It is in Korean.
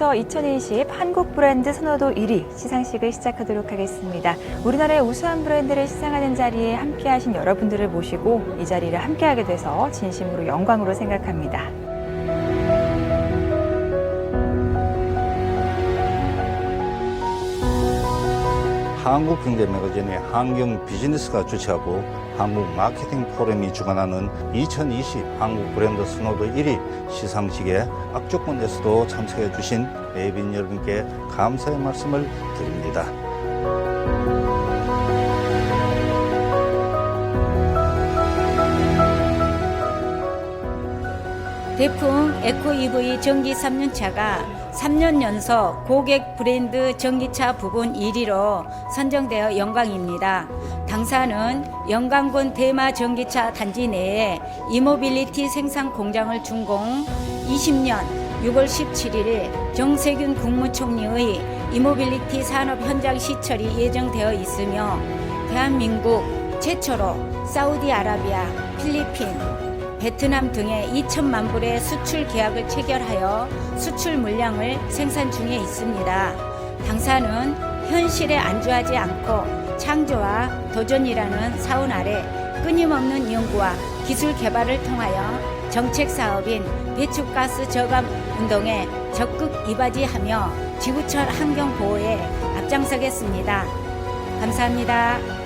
이어서 2020 한국 브랜드 선호도 1위 시상식을 시작하도록 하겠습니다. 우리나라의 우수한 브랜드를 시상하는 자리에 함께하신 여러분들을 모시고 이 자리를 함께하게 돼서 진심으로 영광으로 생각합니다. 한국경제매거진의 환경 비즈니스가 주최하고 한국 마케팅 포럼이 주관하는 2020 한국 브랜드 선호도 1위 시상식에 악조건에서도 참석해 주신 예빈 여러분께 감사의 말씀을 드립니다. 대풍 에코 EV 전기 3년차가 3년 연속 고객 브랜드 전기차 부분 1위로 선정되어 영광입니다. 당사는 영광군 대마 전기차 단지 내에 이모빌리티 생산 공장을 준공 20년 6월 17일 정세균 국무총리의 이모빌리티 산업 현장 시설이 예정되어 있으며 대한민국 최초로 사우디아라비아, 필리핀, 베트남 등에 2천만 불의 수출 계약을 체결하여 수출 물량을 생산 중에 있습니다. 당사는 현실에 안주하지 않고 창조와 도전이라는 사운 아래 끊임없는 연구와 기술 개발을 통하여 정책 사업인 배출가스 저감 운동에 적극 이바지하며 지구촌 환경 보호에 앞장서겠습니다. 감사합니다.